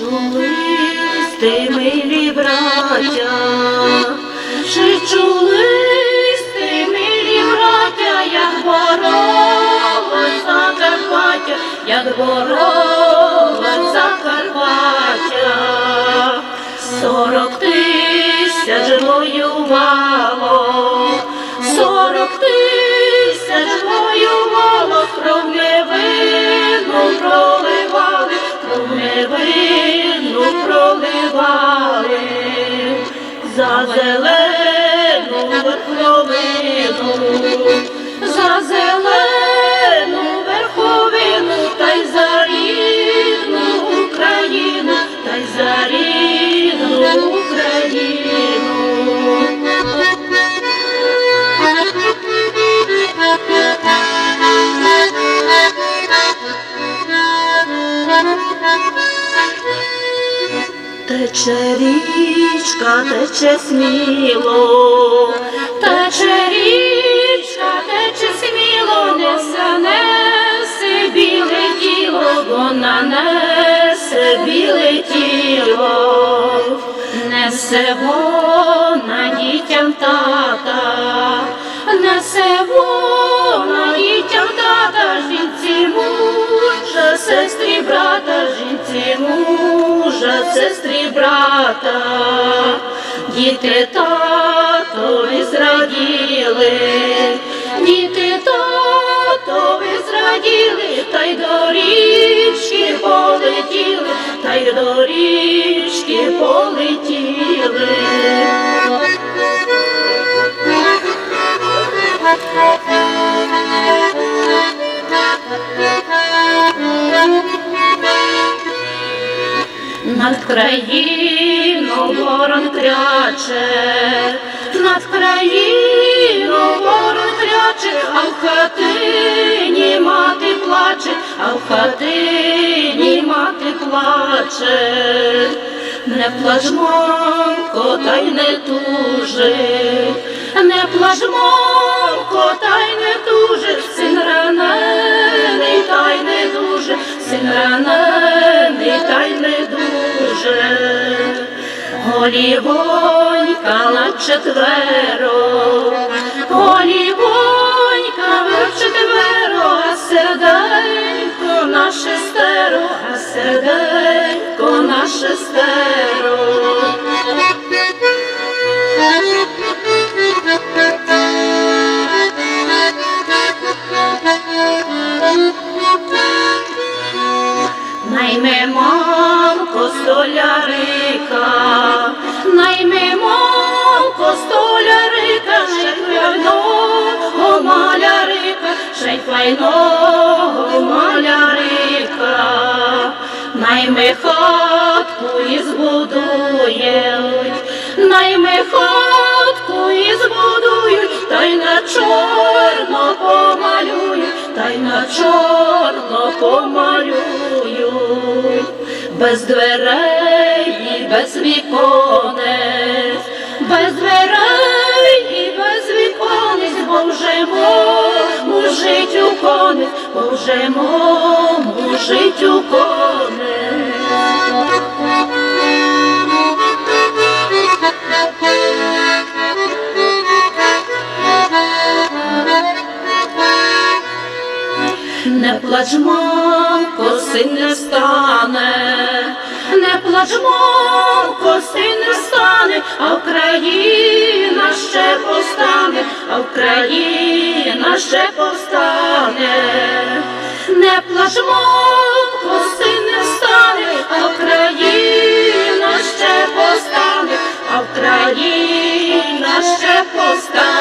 чули ти, милі браття, чи чули ти, милі браття, як боролась Закарпаття, як боролась Закарпаття, сорок тисяч воювало, сорок тисяч за зелену верховину, за зелену верховину, та й за рідну Україну, та й за рідну Україну. Тече річка, тече сміло, тече річка, тече сміло, несе, несе біле тіло, вона несе біле тіло, несе вона дітям тата, несе вона дітям тата, жінці мужа, сестрі брата, жінці мужа, сестрі брата, діти татові зраділи, діти Над країну ворон кряче, над країну ворон кряче, а в хатині мати плаче, а в хатині мати плаче, не плач, мамко, та й не тужи, не плач, мамко, та й не тужи, син ранений, та й не дуже, син ранений, Голівонька на четверо, голівонька на четверо, а серденько на шестеро, а серденько на шестеро. Найме мамко столярика, файного малярика, найме хатку і збудують, найме хатку і збудують, та й на чорно помалюють, та й на чорно помалюють, без дверей і без віконець, без дверей і без віконець, бо вже у конець, бо вже мому жить у конець. Не плач, мамко, син не стане, не плач, мамко, Україна ще повстане, не плачмо, коси не стане, а Україна ще повстане, а Україна ще повстане.